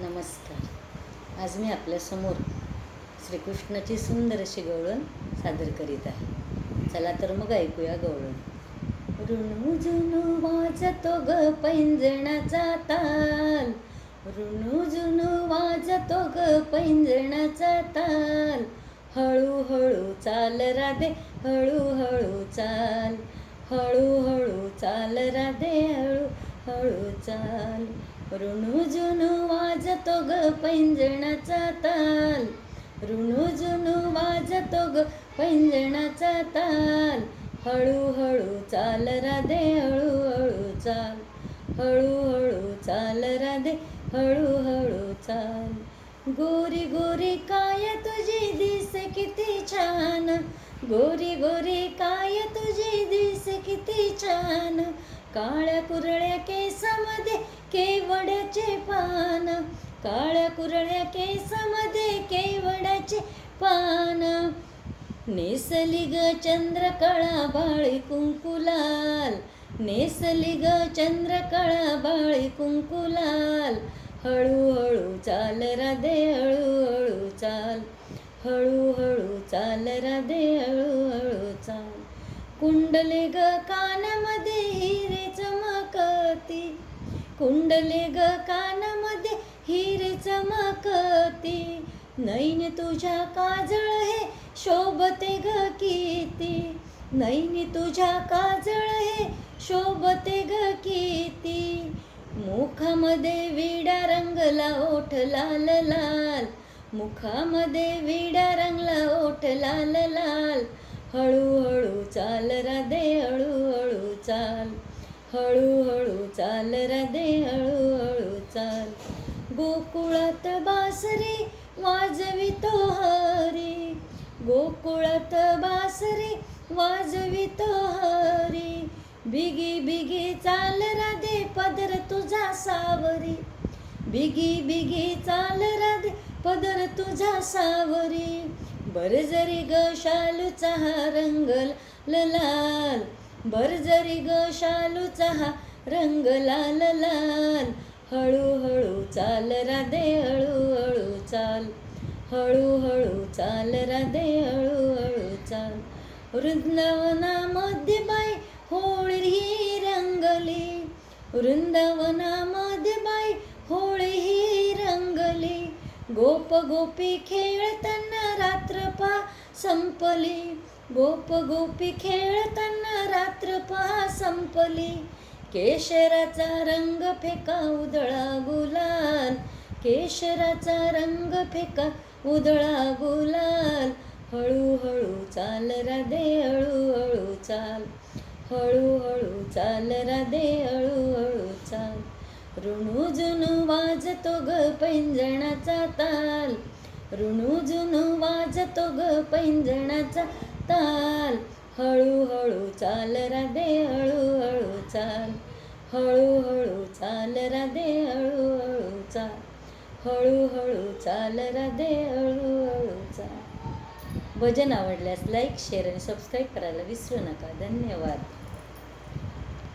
नमस्कार. आज मी आपल्यासमोर श्रीकृष्णाची सुंदर अशी गवळण सादर करीत आहे. चला तर मग ऐकूया गवळण. ऋण जुनू वाजतो ग पैंजणाचा ताल. ऋणुजुनू वाजतो ग पैंजणाचा ताल. हळूहळू चाल राधे हळूहळू चाल. हळूहळू चाल राधे हळू हळू चाल. ऋणू वाजतो ग पैंजणाचा ताल. ऋणू वाजतो ग पैंजणाचा ताल. हळूहळू चाल राधे हळूहळू चाल. हळूहळू चाल राधे हळूहळू चाल. गोरी गोरी काय तुझी दिस किती छान. गोरी गोरी काय तुझी दिस किती छान. काळ्या कुरळ्या केसामध्ये केवड्याचे पान. काळ्या कुरळ्या केसामध्ये केवड्याचे पान. नेसली ग चंद्रकळा बाळी कुंकुलाल. नेसली ग चंद्रकळा बाळी कुंकुलाल. हळूहळू चाल राधे हळूहळू चाल. हळूहळू चाल राधे हळूहळू चाल. कुंडले ग कानामध्ये हिरे चमकती. कुंडले ग कानामध्ये हिरे चमकती. नैन तुझ्या काजळ हे शोभते ग किती. नैन तुझ्या काजळ हे शोभते ग किती. मुखामध्ये विडा रंगला ओठ लाल लाल. मुखामध्ये विडा रंगला ओठ लाल लाल. हळूहळू चाल राधे हळूहळू चाल. हळूहळू चाल राधे हळूहळू चाल. गोकुळात बासरी वाजवितो हरी. गोकुळात बासरी वाजवितो हरी. बिगी बिगी चाल राधे पदर तुझा सावरी. बिगी बिगी चाल राधे पदर तुझा सावरी. बरजरी ग शालूचा हा रंग लाल. बरजरी ग शालूचा हा रंग लाल लाल. हळूहळू चाल राधे हळूहळू चाल. हळूहळू चाल राधे हळूहळू चाल. वृंदावनामध्ये बाई होळी ही रंगली. वृंदावनामध्ये बाई होळी ही रंगली. गोप गोपी खेळताना रात्र पा संपली. गोप गोपी खेळताना रात्र पहा संपली. केशराचा रंग फेका उधळा गुलाल. केशराचा रंग फेका उधळा गुलाल. हळूहळू चाल राधे हळूहळू चाल. हळूहळू चाल राधे हळूहळू चाल. ऋणू जुनू वाजतो ग पैंजणाचा ताल. ऋणू जुनू वाजतो ग पैंजणाचा ताल हळूहळू चाल राधे हळूहळू चाल. हळूहळू चाल राधे हळूहळू चाल. हळूहळू चाल राधे हळूहळू चाल. भजन आवडल्यास लाईक शेअर आणि सबस्क्राईब करायला विसरू नका. धन्यवाद.